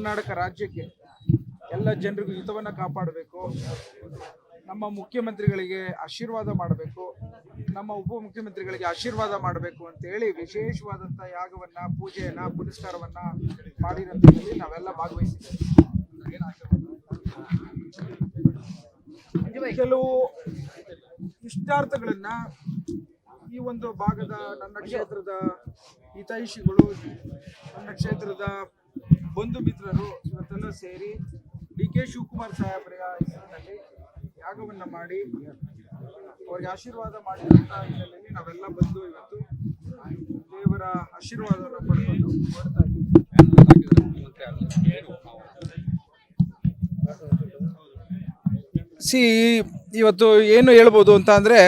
ಕರ್ನಾಟಕ ರಾಜ್ಯಕ್ಕೆ ಎಲ್ಲ ಜನರಿಗೂ ಹಿತವನ್ನು ಕಾಪಾಡಬೇಕು. ನಮ್ಮ ಮುಖ್ಯಮಂತ್ರಿಗಳಿಗೆ ಆಶೀರ್ವಾದ ಮಾಡಬೇಕು. ನಮ್ಮ ಉಪಮುಖ್ಯಮಂತ್ರಿಗಳಿಗೆ ಆಶೀರ್ವಾದ ಮಾಡಬೇಕು ಅಂತೇಳಿ ವಿಶೇಷವಾದಂಥ ಯಾಗವನ್ನ ಪೂಜೆಯನ್ನು ಪುನಸ್ಕಾರವನ್ನು ಮಾಡಿರೋದ್ರಲ್ಲಿ ನಾವೆಲ್ಲ ಭಾಗವಹಿಸಿದ್ದೇವೆ. ಕೆಲವು ಇಷ್ಟಾರ್ಥಗಳನ್ನ ಈ ಒಂದು ಭಾಗದ ನನ್ನ ಕ್ಷೇತ್ರದ ಹಿತೈಷಿಗಳು ನನ್ನ ಕ್ಷೇತ್ರದ ಬಂಧು ಮಿತ್ರರು ಇವತ್ತೆಲ್ಲ ಸೇರಿ ಡಿ ಕೆ ಶಿವಕುಮಾರ್ ಸಾಹೇಬರ ಹೆಸರಿನಲ್ಲಿ ಯಾಗವನ್ನು ಮಾಡಿ ಅವ್ರಿಗೆ ಆಶೀರ್ವಾದ ಮಾಡಿದಂಥ ಹಿನ್ನೆಲೆಯಲ್ಲಿ ನಾವೆಲ್ಲ ಬಂದು ಇವತ್ತು ದೇವರ ಆಶೀರ್ವಾದವನ್ನು ಪಡ್ಕೊಂಡು ಸಿ, ಇವತ್ತು ಏನು ಹೇಳ್ಬೋದು ಅಂತ ಅಂದರೆ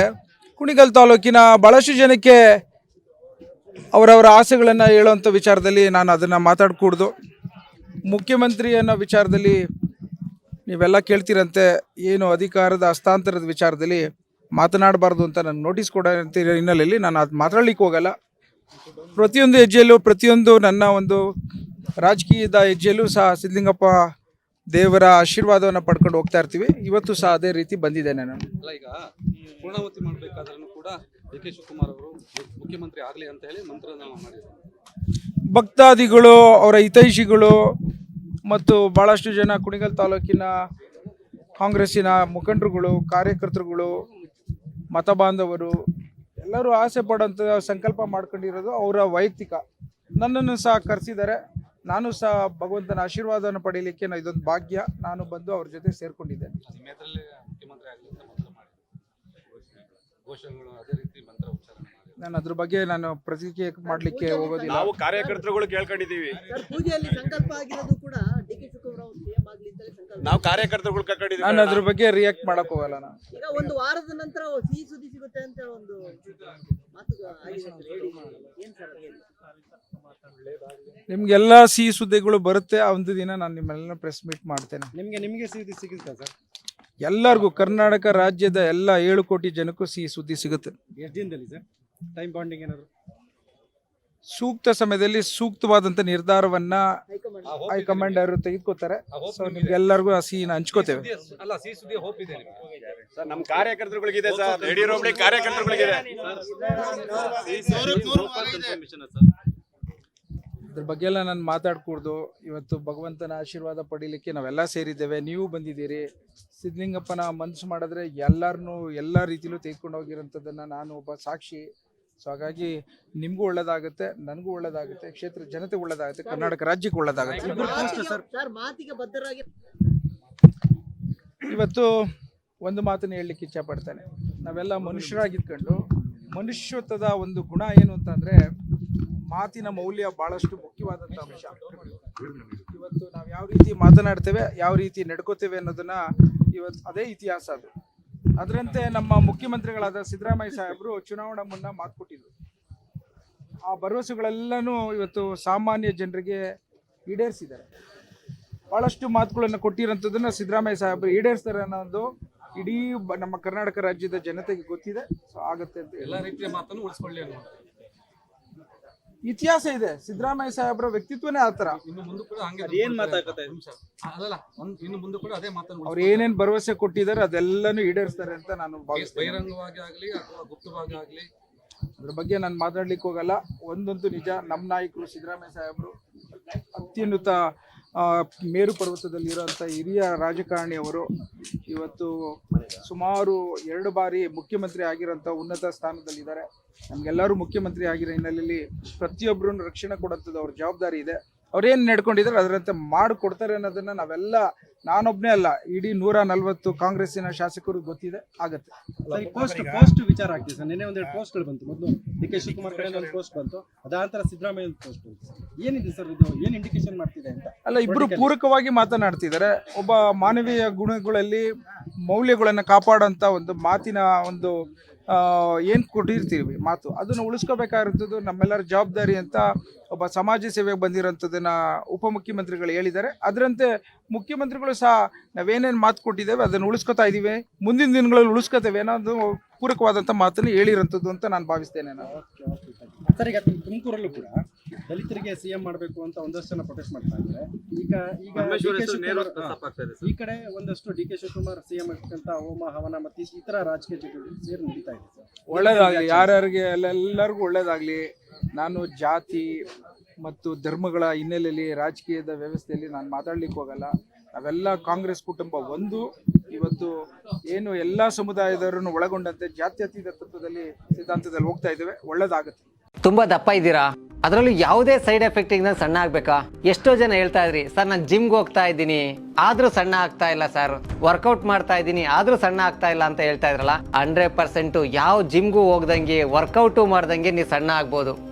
ಕುಣಿಗಲ್ ತಾಲೂಕಿನ ಭಾಳಷ್ಟು ಜನಕ್ಕೆ ಅವರವರ ಆಸೆಗಳನ್ನು ಹೇಳುವಂಥ ವಿಚಾರದಲ್ಲಿ ನಾನು ಅದನ್ನು ಮಾತಾಡಕೂಡ್ದು. ಮುಖ್ಯಮಂತ್ರಿ ಅನ್ನೋ ವಿಚಾರದಲ್ಲಿ ನೀವೆಲ್ಲ ಕೇಳ್ತೀರಂತೆ, ಏನು ಅಧಿಕಾರದ ಹಸ್ತಾಂತರದ ವಿಚಾರದಲ್ಲಿ ಮಾತನಾಡಬಾರ್ದು ಅಂತ ನಾನು ನೋಟಿಸ್ ಕೊಡ ಹಿನ್ನೆಲೆಯಲ್ಲಿ ನಾನು ಅದು ಮಾತಾಡ್ಲಿಕ್ಕೆ ಹೋಗಲ್ಲ. ಪ್ರತಿಯೊಂದು ಹೆಜ್ಜೆಯಲ್ಲೂ, ಪ್ರತಿಯೊಂದು ನನ್ನ ಒಂದು ರಾಜಕೀಯದ ಹೆಜ್ಜೆಯಲ್ಲೂ ಸಹ ಸಿದ್ಧಲಿಂಗಪ್ಪ ದೇವರ ಆಶೀರ್ವಾದವನ್ನು ಪಡ್ಕೊಂಡು ಹೋಗ್ತಾ ಇರ್ತೀವಿ. ಇವತ್ತು ಸಹ ಅದೇ ರೀತಿ ಬಂದಿದ್ದೇನೆ ನಾನು. ಈಗ ಪೂರ್ಣಾವತಿ ಮಾಡಬೇಕಾದ್ರೂ ಕೂಡ ಡಿ ಕೆ ಶಿವಕುಮಾರ್ ಅವರು ಮುಖ್ಯಮಂತ್ರಿ ಆಗಲಿ ಅಂತ ಹೇಳಿ ಮಂತ್ರನ ಮಾಡಿದ್ರು. ಭಕ್ತಾದಿಗಳು, ಅವರ ಹಿತೈಷಿಗಳು ಮತ್ತು ಭಾಳಷ್ಟು ಜನ ಕುಣಿಗಲ್ ತಾಲೂಕಿನ ಕಾಂಗ್ರೆಸ್ಸಿನ ಮುಖಂಡರುಗಳು, ಕಾರ್ಯಕರ್ತರುಗಳು, ಮತ ಬಾಂಧವರು, ಎಲ್ಲರೂ ಆಸೆ ಪಡೋಂಥ ಸಂಕಲ್ಪ ಮಾಡ್ಕೊಂಡಿರೋದು ಅವರ ವೈಯಕ್ತಿಕ. ನನ್ನನ್ನು ಸಹ ಕರೆಸಿದ್ದಾರೆ. ನಾನು ಸಹ ಭಗವಂತನ ಆಶೀರ್ವಾದನ ಪಡೀಲಿಕ್ಕೆ ನಾನು ಇದೊಂದು ಭಾಗ್ಯ. ನಾನು ಬಂದು ಅವ್ರ ಜೊತೆ ಸೇರ್ಕೊಂಡಿದ್ದೇನೆ. ಮುಖ್ಯಮಂತ್ರಿ ನಾನು ಅದ್ರ ಬಗ್ಗೆ ನಾನು ಪ್ರತಿಕ್ರಿಯೆ ಮಾಡಲಿಕ್ಕೆ ಹೋಗೋದಿಲ್ಲ. ನಾವು ಕಾರ್ಯಕರ್ತರುಗಳು ಕೇಳ್ಕೊಂಡಿದ್ದೀವಿ. ಸರ್ ಪೂಜೆಯಲ್ಲಿ ಸಂಕಲ್ಪ ಆಗಿರೋದು ಕೂಡ ಡಿ ಕೆ ಶಿವಕುಮಾರ್ ಅವರು ಸಿಎಂ ಆಗ್ಲಿ ಅಂತಲೇ ಸಂಕಲ್ಪ ನಾವು ಕಾರ್ಯಕರ್ತರುಗಳು ಕೇಳ್ಕೊಂಡಿದ್ದೀವಿ ನಾನು ಅದ್ರ ಬಗ್ಗೆ ರಿಯಾಕ್ಟ್ ಮಾಡಕ್ ಹೋಗಲ್ಲ ನಾನು. ಈಗ ಒಂದು ವಾರದ ನಂತರ ಸಿಹಿ ಸುದ್ದಿ ಸಿಗುತ್ತೆ ಅಂತ ಒಂದು ಮಾತು ಆಗಿದೆ ಅಂತ ಹೇಳಿ. ಏನ್ ಸರ್ ಅದೇನು? ನಿಮ್ಗೆಲ್ಲ ಸಿಹಿ ಸುದ್ದಿಗಳು ಬರುತ್ತೆ ಆ ಒಂದು ದಿನ ನಾನು ನಿಮ್ಮೆಲ್ಲ ಪ್ರೆಸ್ ಮೀಟ್ ಮಾಡ್ತೇನೆ. ನಿಮ್ಗೆ ನಿಮಗೆ ಸಿಹಿ ಸಿಗುತ್ತಾ ಸರ್? ಎಲ್ಲರಿಗೂ ಕರ್ನಾಟಕ ರಾಜ್ಯದ ಎಲ್ಲ ಏಳು ಕೋಟಿ ಜನಕ್ಕೂ ಸಿಹಿ ಸುದ್ದಿ ಸಿಗುತ್ತೆ. ಎಷ್ಟು ದಿನದಲ್ಲಿ ಸರ್? ಟೈಮ್ ಬಾಂಡಿಂಗ್ ಏನಾದ್ರು? ಸೂಕ್ತ ಸಮಯದಲ್ಲಿ ಸೂಕ್ತವಾದಂತ ನಿರ್ಧಾರವನ್ನ ಹೈಕಮಾಂಡ್. ಅವರು ತೆಗೆದುಕೋತಾರೆ ಸೊ ನಿಮ್ಗೆಲ್ಲರಿಗೂ ಆ ಸೀನ್ ಹಂಚ್ಕೋತೇವೆ. ಅಲ್ಲ ಸಿಹಿ ಸುದ್ದಿ ಹೋಪ್ ಇದೆ ನಿಮಗೆ. ಸರ್ ನಮ್ಮ ಕಾರ್ಯಕರ್ತರುಗಳಿಗಿದೆ ಸರ್ ಯಡಿಯೂರಪ್ಪಳಿ ಕಾರ್ಯಕರ್ತರುಗಳಿಗಿದೆ. ಇದ್ರ ಬಗ್ಗೆ ಎಲ್ಲ ನಾನು ಮಾತಾಡ್ಕೂಡ್ದು. ಇವತ್ತು ಭಗವಂತನ ಆಶೀರ್ವಾದ ಪಡೀಲಿಕ್ಕೆ ನಾವೆಲ್ಲ ಸೇರಿದ್ದೇವೆ. ನೀವು ಬಂದಿದ್ದೀರಿ. ಸಿದ್ಧಲಿಂಗಪ್ಪನ ಮನಸ್ಸು ಮಾಡಿದ್ರೆ ಎಲ್ಲರನ್ನೂ ಎಲ್ಲ ರೀತಿಲೂ ತೆಗೆದುಕೊಂಡು ಹೋಗಿರೋಂಥದ್ದನ್ನು ನಾನು ಒಬ್ಬ ಸಾಕ್ಷಿ ಸೊ ಹಾಗಾಗಿ ನಿಮಗೂ ಒಳ್ಳೇದಾಗುತ್ತೆ ನನಗೂ ಒಳ್ಳೇದಾಗುತ್ತೆ ಕ್ಷೇತ್ರ ಜನತೆ ಒಳ್ಳೇದಾಗುತ್ತೆ ಕರ್ನಾಟಕ ರಾಜ್ಯಕ್ಕೆ ಒಳ್ಳೇದಾಗುತ್ತೆ. ಇವತ್ತು ಒಂದು ಮಾತನ್ನು ಹೇಳಲಿಕ್ಕೆ ಇಚ್ಛಪಡ್ತೇನೆ ನಾವೆಲ್ಲ ಮನುಷ್ಯರಾಗಿದ್ಕೊಂಡು ಮನುಷ್ಯತ್ವದ ಒಂದು ಗುಣ ಏನು ಅಂತಂದ್ರೆ ಮಾತಿನ ಮೌಲ್ಯ ಬಹಳಷ್ಟು ಮುಖ್ಯವಾದಂಥ ಅಂಶ. ಇವತ್ತು ನಾವು ಯಾವ ರೀತಿ ಮಾತನಾಡ್ತೇವೆ ಯಾವ ರೀತಿ ನಡ್ಕೋತೇವೆ ಅನ್ನೋದನ್ನ ಇವತ್ತು ಅದೇ ಇತಿಹಾಸ ಅದು. ಅದರಂತೆ ನಮ್ಮ ಮುಖ್ಯಮಂತ್ರಿಗಳಾದ ಸಿದ್ದರಾಮಯ್ಯ ಸಾಹೇಬರು ಚುನಾವಣಾ ಮುನ್ನ ಮಾತು ಕೊಟ್ಟಿದ್ರು. ಆ ಭರವಸೆಗಳೆಲ್ಲನೂ ಇವತ್ತು ಸಾಮಾನ್ಯ ಜನರಿಗೆ ಈಡೇರಿಸಿದ್ದಾರೆ. ಬಹಳಷ್ಟು ಮಾತುಗಳನ್ನು ಕೊಟ್ಟಿರೋಂಥದ್ದನ್ನು ಸಿದ್ದರಾಮಯ್ಯ ಸಾಹೇಬರು ಈಡೇರಿಸ್ತಾರೆ ಅನ್ನೋದು ಇಡೀ ಬ- ನಮ್ಮ ಕರ್ನಾಟಕ ರಾಜ್ಯದ ಜನತೆಗೆ ಗೊತ್ತಿದೆ. ಸೊ ಆಗುತ್ತೆ ಅಂತ ಎಲ್ಲ ರೀತಿಯ ಮಾತನ್ನು ಉಳಿಸ್ಕೊಳ್ಳಿ ಅನ್ನೋ ಇತಿಹಾಸ ಇದೆ. ಸಿದ್ದರಾಮಯ್ಯ ಸಾಹೇಬರ ವ್ಯಕ್ತಿತ್ವನೇ ಆತರ ಇನ್ನು ಮುಂದೆ ಕೂಡ ಹಂಗೆ ಏನ್ ಮಾತಾಡ್ಕತ್ತೆ? ಅಲ್ಲಲ್ಲ ಒಂದ್ ಇನ್ನು ಮುಂದೆ ಕೂಡ ಅದೇ ಮಾತನ್ನು ಅವ್ರು ಏನೇನ್ ಭರವಸೆ ಕೊಟ್ಟಿದ್ದಾರೆ ಅದೆಲ್ಲಾನು ಈಡೇರಿಸ್ತಾರೆ ಅಂತ ನಾನು ಬಹಿರಂಗವಾಗಿ ಆಗ್ಲಿ ಅಥವಾ ಗುಪ್ತವಾಗಿ ಆಗ್ಲಿ? ಅದ್ರ ಬಗ್ಗೆ ನಾನು ಮಾತಾಡ್ಲಿಕ್ಕೆ ಹೋಗಲ್ಲ. ಒಂದಂತೂ ನಿಜ ನಮ್ಮ ನಾಯಕರು ಸಿದ್ದರಾಮಯ್ಯ ಸಾಹೇಬರು ಅತ್ಯುನ್ನತ ಮೇರು ಪರ್ವತದಲ್ಲಿರುವಂಥ ಹಿರಿಯ ರಾಜಕಾರಣಿ ಅವರು ಇವತ್ತು ಸುಮಾರು ಎರಡು ಬಾರಿ ಮುಖ್ಯಮಂತ್ರಿ ಆಗಿರೋಂಥ ಉನ್ನತ ಸ್ಥಾನದಲ್ಲಿದ್ದಾರೆ. ನಮಗೆಲ್ಲರೂ ಮುಖ್ಯಮಂತ್ರಿ ಆಗಿರೋ ಹಿನ್ನೆಲೆಯಲ್ಲಿ ಪ್ರತಿಯೊಬ್ಬರನ್ನು ರಕ್ಷಣೆ ಕೊಡುವಂಥದ್ದು ಅವ್ರ ಜವಾಬ್ದಾರಿ ಇದೆ. ಅವ್ರೇನು ನಡ್ಕೊಂಡಿದ್ರು ಅದರಂತೆ ಮಾಡಿಕೊಡ್ತಾರೆ ಅನ್ನೋದನ್ನ ನಾವೆಲ್ಲ ನಾನೊಬ್ಬನೇ ಅಲ್ಲ ಇಡೀ ನೂರ ನಲ್ವತ್ತು ಕಾಂಗ್ರೆಸ್ಸಿನ ಶಾಸಕರು ಗೊತ್ತಿದೆ ಆಗತ್ತೆ. ಸರ್ ಪೋಸ್ಟ್ ಪೋಸ್ಟ್ ವಿಚಾರ ಆಗ್ತಿದೆ ಸರ್. ನಿನ್ನೆ ಒಂದೆರಡು ಪೋಸ್ಟ್ಗಳು ಬಂತು. ಮೊದಲು ಡಿ ಕೆ ಶಿವಕುಮಾರ್ ಕಡೆಯಿಂದ ಒಂದು ಪೋಸ್ಟ್ ಬಂತು. ಅದಾಂತರ ಸಿದ್ದರಾಮಯ್ಯ ಪೋಸ್ಟ್ ಏನಿದೆ ಸರ್ ಇದು? ಏನು ಇಂಡಿಕೇಶನ್ ಮಾಡ್ತಿದೆ ಅಂತ? ಅಲ್ಲ ಇಬ್ಬರು ಪೂರಕವಾಗಿ ಮಾತನಾಡ್ತಿದ್ದಾರೆ. ಒಬ್ಬ ಮಾನವೀಯ ಗುಣಗಳಲ್ಲಿ ಮೌಲ್ಯಗಳನ್ನು ಕಾಪಾಡೋಂಥ ಒಂದು ಮಾತಿನ ಒಂದು ಏನ್ ಕೊಟ್ಟಿರ್ತೀವಿ ಮಾತು? ಅದನ್ನು ಉಳಿಸ್ಕೋಬೇಕಾಗಿರ್ತದ್ದು ನಮ್ಮೆಲ್ಲರ ಜವಾಬ್ದಾರಿ ಅಂತ ಒಬ್ಬ ಸಮಾಜ ಸೇವೆಗೆ ಬಂದಿರೋಂಥದ್ದನ್ನು ಉಪಮುಖ್ಯಮಂತ್ರಿಗಳು ಹೇಳಿದ್ದಾರೆ. ಅದರಂತೆ ಮುಖ್ಯಮಂತ್ರಿಗಳು ಸಹ ನಾವೇನೇನು ಮಾತು ಕೊಟ್ಟಿದ್ದೇವೆ ಅದನ್ನು ಉಳಿಸ್ಕೊತಾ ಇದ್ದೀವಿ ಮುಂದಿನ ದಿನಗಳಲ್ಲಿ ಉಳಿಸ್ಕೊತೇವೆ ಅನ್ನೋದು ಪೂರಕವಾದಂಥ ಮಾತನ್ನು ಹೇಳಿರೋಂಥದ್ದು ಅಂತ ನಾನು ಭಾವಿಸ್ತೇನೆ ನಾನು. ಸರ್ ಈಗ ತುಮಕೂರಲ್ಲೂ ಕೂಡ ದಲಿತರಿಗೆ ಸಿಎಂ ಮಾಡಬೇಕು ಅಂತ ಒಂದಷ್ಟು ಜನ ಪ್ರೊಟೆಸ್ಟ್ ಮಾಡ್ತಾ ಇದ್ದಾರೆ. ಈಗ ಈಗ ಶಿವಕುಮಾರ್- ಈ ಕಡೆ ಒಂದಷ್ಟು ಡಿ ಕೆ ಶಿವಕುಮಾರ್ ಸಿಎಂ ಆಗ್ತಕ್ಕಂಥ ಹೋಮ ಹವನ ಮತ್ತು ಈ ತರ ರಾಜಕೀಯ ಚಟುವಟಿಕೆ ಸೇರಿ ನಡೀತಾ ಇದೆ ಸರ್. ಒಳ್ಳೇದಾಗಲಿ ಯಾರ್ಯಾರಿಗೆ ಎಲ್ಲರಿಗೂ ಒಳ್ಳೇದಾಗಲಿ. ನಾನು ಜಾತಿ ಮತ್ತು ಧರ್ಮಗಳ ಹಿನ್ನೆಲೆಯಲ್ಲಿ ರಾಜಕೀಯದ ವ್ಯವಸ್ಥೆಯಲ್ಲಿ ನಾನು ಮಾತಾಡ್ಲಿಕ್ಕೆ ಹೋಗಲ್ಲ. ನಾವೆಲ್ಲ ಕಾಂಗ್ರೆಸ್ ಕುಟುಂಬ ಒಂದು. ಇವತ್ತು ಏನು ಎಲ್ಲ ಸಮುದಾಯದವರನ್ನು ಒಳಗೊಂಡಂತೆ ಜಾತ್ಯತೀತ ತತ್ವದಲ್ಲಿ ಸಿದ್ಧಾಂತದಲ್ಲಿ ಹೋಗ್ತಾ ಇದ್ದೇವೆ. ಒಳ್ಳೇದಾಗುತ್ತೆ. ತುಂಬಾ ದಪ್ಪ ಇದ್ದೀರಾ? ಅದರಲ್ಲೂ ಯಾವುದೇ ಸೈಡ್ ಎಫೆಕ್ಟ್ ಇಂದ ಸಣ್ಣ ಆಗ್ಬೇಕಾ? ಎಷ್ಟೋ ಜನ ಹೇಳ್ತಾ ಇದ್ರಿ, ಸರ್, ನಾನು ಜಿಮ್ಗೆ ಹೋಗ್ತಾ ಇದ್ದೀನಿ. ಆದ್ರೂ ಸಣ್ಣ ಆಗ್ತಾ ಇಲ್ಲ, ಸರ್. ವರ್ಕೌಟ್ ಮಾಡ್ತಾ ಇದ್ದೀನಿ, ಆದ್ರೂ ಸಣ್ಣ ಆಗ್ತಾ ಇಲ್ಲ ಅಂತ ಹೇಳ್ತಾ ಇದ್ರಲ್ಲ? ಹಂಡ್ರೆಡ್ ಪರ್ಸೆಂಟ್ ಯಾವ ಜಿಮ್ಗೂ ಹೋಗ್ದಂಗೆ ವರ್ಕೌಟು ಮಾಡ್ದಂಗೆ ನೀವು ಸಣ್ಣ ಆಗ್ಬೋದು.